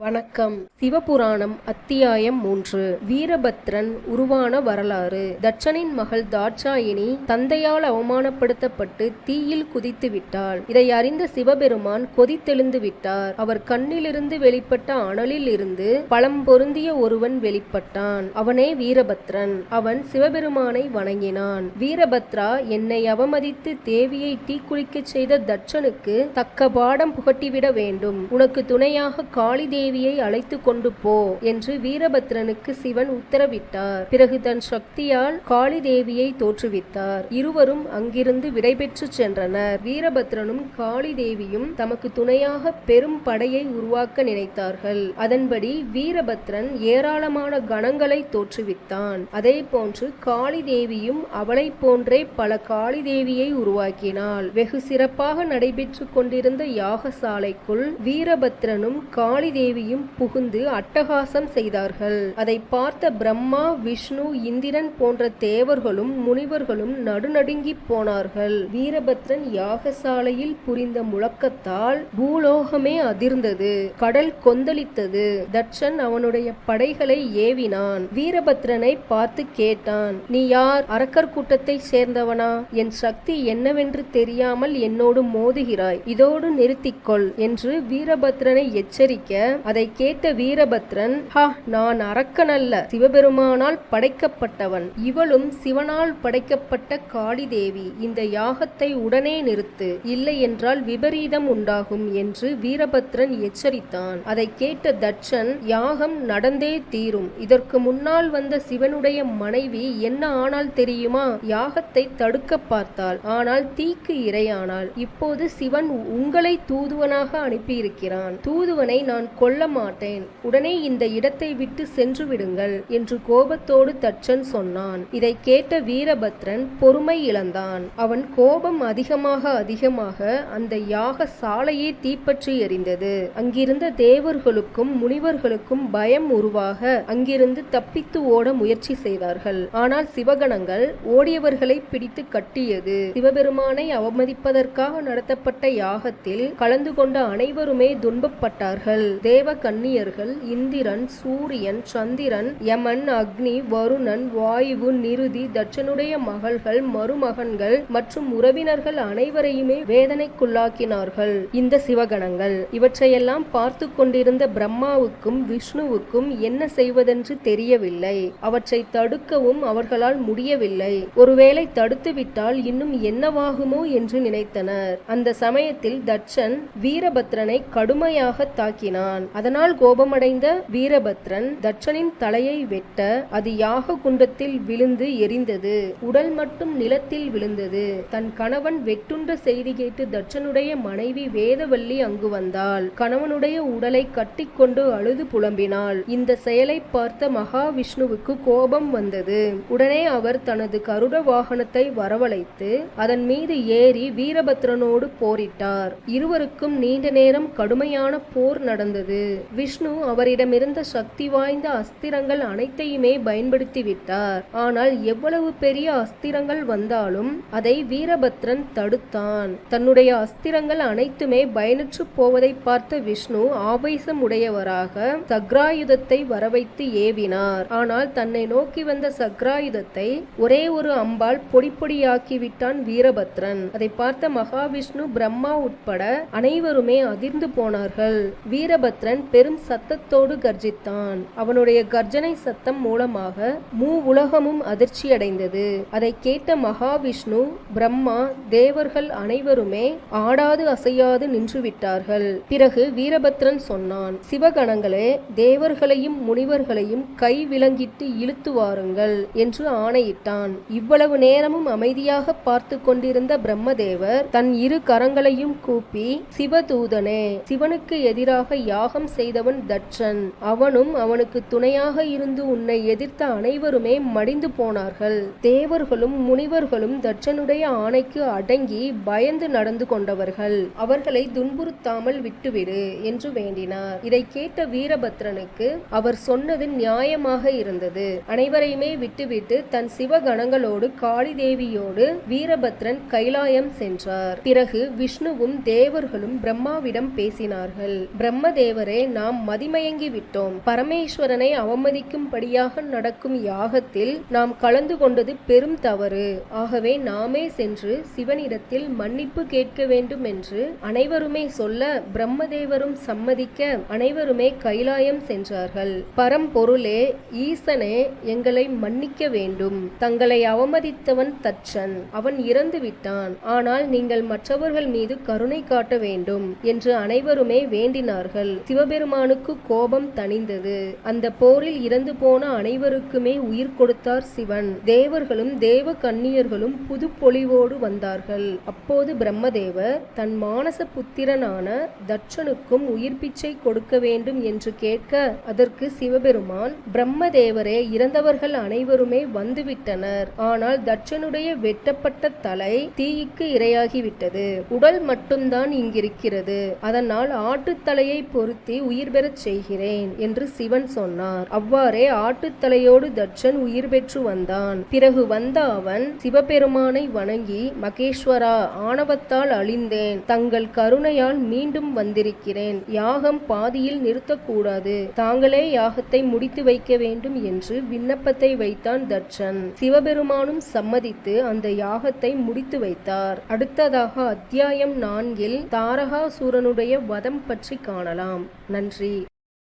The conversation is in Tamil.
வணக்கம். சிவபுராணம் அத்தியாயம் மூன்று. வீரபத்ரன் உருவான வரலாறு. தட்சனின் மகள் தாட்சாயினி தந்தையால் அவமானப்படுத்தப்பட்டு தீயில் குதித்து விட்டாள் இதை அறிந்த சிவபெருமான் கொதித்தெழுந்து விட்டார். அவர் கண்ணிலிருந்து வெளிப்பட்ட அனலில் இருந்து பழம் பொருந்திய ஒருவன் வெளிப்பட்டான். அவனே வீரபத்ரன். அவன் சிவபெருமானை வணங்கினான். வீரபத்ரா என்னை அவமதித்து தேவியை தீக்குளிக்கச் செய்த தட்சனுக்கு தக்க பாடம் புகட்டிவிட வேண்டும். உனக்கு துணையாக காளி தேவியை அழைத்து கொண்டு போ என்று வீரபத்ரனுக்கு சிவன் உத்தரவிட்டார். பிறகு தன் சக்தியால் காளி தேவியை தோற்றுவித்தார். இருவரும் அங்கிருந்து விடைபெற்று சென்றனர். வீரபத்ரனும் காளி தேவியும் தமக்கு துணையாக பெரும் படையை உருவாக்க நினைத்தார்கள். அதன்படி வீரபத்ரன் ஏராளமான கணங்களை தோற்றுவித்தான். அதே போன்று காளி தேவியும் அவளை போன்றே பல காளி தேவியை உருவாக்கினாள். வெகு சிறப்பாக நடைபெற்று கொண்டிருந்த யாகசாலைக்குள் வீரபத்ரனும் காளி தேவியும் புகுந்து அட்டகாசம் செய்தார்கள். அதை பார்த்த பிரம்மா விஷ்ணு இந்திரன் போன்ற தேவர்களும் முனிவர்களும் நடுநடுங்கி போனார்கள். வீரபத்ரன் யாகசாலையில் புரிந்த முழக்கத்தால் பூலோகமே அதிர்ந்தது. கடல் கொந்தளித்தது. தட்சன் அவனுடைய படைகளை ஏவினான். வீரபத்ரனை பார்த்து கேட்டான் நீ யார்? அரக்கர் கூட்டத்தை சேர்ந்தவனா? என் சக்தி என்னவென்று தெரியாமல் என்னோடு மோதுகிறாய். இதோடு நிறுத்திக்கொள் என்று வீரபத்ரனை எச்சரிக்க அதை கேட்ட வீரபத்ரன் ஹா நான் அரக்கனல்ல. சிவபெருமானால் படைக்கப்பட்டவன். இவளும் சிவனால் படைக்கப்பட்ட காளி தேவி இந்த யாகத்தை உடனே நிறுத்து. இல்லை என்றால் விபரீதம் உண்டாகும் என்று வீரபத்ரன் எச்சரித்தான். அதை கேட்ட தட்சன் யாகம் நடந்தே தீரும். இதற்கு முன்னால் வந்த சிவனுடைய மனைவி என்ன ஆனால் தெரியுமா? யாகத்தை தடுக்க பார்த்தாள். ஆனால் தீக்கு இரையானாள். இப்போது சிவன் உங்களை தூதுவனாக அனுப்பியிருக்கிறான். தூதுவனை நான் கொல்ல மாட்டேன் உடனே இந்த இடத்தை விட்டு சென்று விடுங்கள் என்று கோபத்தோடு தச்சன் சொன்னான். இதை கேட்ட வீரபத்ரன் பொறுமை இழந்தான். அவன் கோபம் அதிகமாக அதிகமாக அந்த யாக சாலையே தீப்பற்றி எறிந்தது. அங்கிருந்த தேவர்களுக்கும் முனிவர்களுக்கும் பயம் உருவாக அங்கிருந்து தப்பித்து ஓட முயற்சி செய்தார்கள். ஆனால் சிவகணங்கள் ஓடியவர்களை பிடித்து கட்டியது. சிவபெருமானை அவமதிப்பதற்காக நடத்தப்பட்ட யாகத்தில் கலந்து கொண்ட அனைவருமே துன்பப்பட்டார்கள். தேவ கன்னியர்கள் இந்திரன் சூரியன் சந்திரன் யமன் அக்னி வருணன் வாயுவு நிருதி தட்சனுடைய மகள்கள் மருமகன்கள் மற்றும் உறவினர்கள் அனைவரையுமே வேதனைக்குள்ளாக்கினார்கள். இந்த சிவகணங்கள் இவற்றையெல்லாம் பார்த்து கொண்டிருந்த பிரம்மாவுக்கும் விஷ்ணுவுக்கும் என்ன செய்வதென்று தெரியவில்லை. அவற்றை தடுக்கவும் அவர்களால் முடியவில்லை. ஒருவேளை தடுத்துவிட்டால் இன்னும் என்னவாகுமோ என்று நினைத்தனர். அந்த சமயத்தில் தட்சன் வீரபத்ரனை கடுமையாக தாக்கினான். அதனால் கோபமடைந்த வீரபத்ரன் தட்சனின் தலையை வெட்ட அது யாக குண்டத்தில் விழுந்து எரிந்தது. உடல் மட்டும் நிலத்தில் விழுந்தது. தன் கணவன் வெட்டுண்ட செய்தி கேட்டு தட்சனுடைய மனைவி வேதவல்லி அங்கு வந்தாள். கணவனுடைய உடலை கட்டிக்கொண்டு அழுது புலம்பினாள். இந்த செயலை பார்த்த மகாவிஷ்ணுவுக்கு கோபம் வந்தது. உடனே அவர் தனது கருட வாகனத்தை வரவழைத்து அதன் மீது ஏறி வீரபத்ரனோடு போரிட்டார். இருவருக்கும் நீண்ட நேரம் கடுமையான போர் நடந்தது. விஷ்ணு அவரிடமிருந்த சக்தி வாய்ந்த அஸ்திரங்கள் அனைத்தையுமே பயன்படுத்தி விட்டார் ஆனால் எவ்வளவு பெரிய அஸ்திரங்கள் வந்தாலும் அதை வீரபத்ரன் தடுத்தான். தன்னுடைய அஸ்திரங்கள் அனைத்துமே பயனற்று போவதை பார்த்த விஷ்ணு ஆவேசம் உடையவராக சக்ராயுதத்தை வரவைத்து ஏவினார். ஆனால் தன்னை நோக்கி வந்த சக்ராயுதத்தை ஒரே ஒரு அம்பால் பொடிப்பொடியாக்கிவிட்டான் வீரபத்ரன். அதை பார்த்த மகாவிஷ்ணு பிரம்மா உட்பட அனைவருமே அதிர்ந்து போனார்கள். வீரபத்ரன் பெரும் சத்தத்தோடு கர்ஜித்தான். அவனுடைய கர்ஜனை சத்தம் மூலமாக மூ உலகமும் அதிர்ச்சியடைந்தது. அதை கேட்ட மகாவிஷ்ணு பிரம்மா தேவர்கள் அனைவருமே ஆடாது அசையாது நின்றுவிட்டார்கள். பிறகு வீரபத்ரன் சொன்னான் சிவகணங்களே தேவர்களையும் முனிவர்களையும் கை விலங்கிட்டு இழுத்து வாருங்கள் என்று ஆணையிட்டான். இவ்வளவு நேரமும் அமைதியாக பார்த்து கொண்டிருந்த பிரம்மதேவர் தன் இரு கரங்களையும் கூப்பி சிவதூதனே சிவனுக்கு எதிராக யாகம் செய்தவன் தட்சன். அவனும் அவனுக்கு துணையாக இருந்து உன்னை எதிர்த்த அனைவருமே மடிந்து போனார்கள். தேவர்களும் முனிவர்களும் தட்சனுடைய ஆணைக்கு அடங்கி பயந்து நடந்து கொண்டவர்கள். அவர்களை துன்புறுத்தாமல் விட்டுவிடு என்று வேண்டினார். இதை கேட்ட வீரபத்ரனுக்கு அவர் சொன்னது நியாயமாக இருந்தது. அனைவரையுமே விட்டுவிட்டு தன் சிவகணங்களோடு காளி தேவியோடு வீரபத்ரன் கைலாயம் சென்றார். பிறகு விஷ்ணுவும் தேவர்களும் பிரம்மாவிடம் பேசினார்கள். பிரம்மதேவரை பிரம்மதேவரே நாம் மதிமயங்கி விட்டோம் பரமேஸ்வரனை அவமதிக்கும்படியாக நடக்கும் யாகத்தில் நாம் கலந்து கொண்டது பெரும் தவறு. ஆகவே நாமே சென்று சிவனிடத்தில் மன்னிப்பு கேட்க வேண்டும் என்று அனைவருமே சொல்ல பிரம்மதேவரும் சம்மதிக்க அனைவருமே கைலாயம் சென்றார்கள். பரம்பொருளே ஈசனே எங்களை மன்னிக்க வேண்டும். தங்களை அவமதித்தவன் தச்சன் அவன் இறந்து விட்டான் ஆனால் நீங்கள் மற்றவர்கள் மீது கருணை காட்ட வேண்டும் என்று அனைவருமே வேண்டினார்கள். சிவ சிவபெருமானுக்கு கோபம் தணிந்தது. அந்த போரில் இறந்து போன அனைவருக்குமே உயிர் கொடுத்தார் சிவன். தேவர்களும் தேவ கன்னியர்களும் புது பொலிவோடு வந்தார்கள். அப்போது பிரம்மதேவர் தன் மானச புத்திரனான தட்சனுக்கும் உயிர் பிச்சை கொடுக்க வேண்டும் என்று கேட்க அதற்கு சிவபெருமான் பிரம்மதேவரே இறந்தவர்கள் அனைவருமே வந்துவிட்டனர். ஆனால் தட்சனுடைய வெட்டப்பட்ட தலை தீய்க்கு இரையாகிவிட்டது. உடல் மட்டும்தான் இங்கிருக்கிறது. அதனால் ஆட்டுத்தலையை பொருத்தி உயிர் பெறச் செய்கிறேன் என்று சிவன் சொன்னார். அவ்வாறே ஆட்டுத்தலையோடு தட்சன் உயிர் பெற்று வந்தான். பிறகு வந்த அவன் சிவபெருமானை வணங்கி மகேஸ்வரா ஆணவத்தால் அழிந்தேன். தங்கள் கருணையால் மீண்டும் வந்திருக்கிறேன். யாகம் பாதியில் நிறுத்தக்கூடாது. தாங்களே யாகத்தை முடித்து வைக்க வேண்டும் என்று விண்ணப்பத்தை வைத்தான் தட்சன். சிவபெருமானும் சம்மதித்து அந்த யாகத்தை முடித்து வைத்தார். அடுத்ததாக அத்தியாயம் நான்கில் தாரகாசூரனுடைய வதம் பற்றி காணலாம். நன்றி.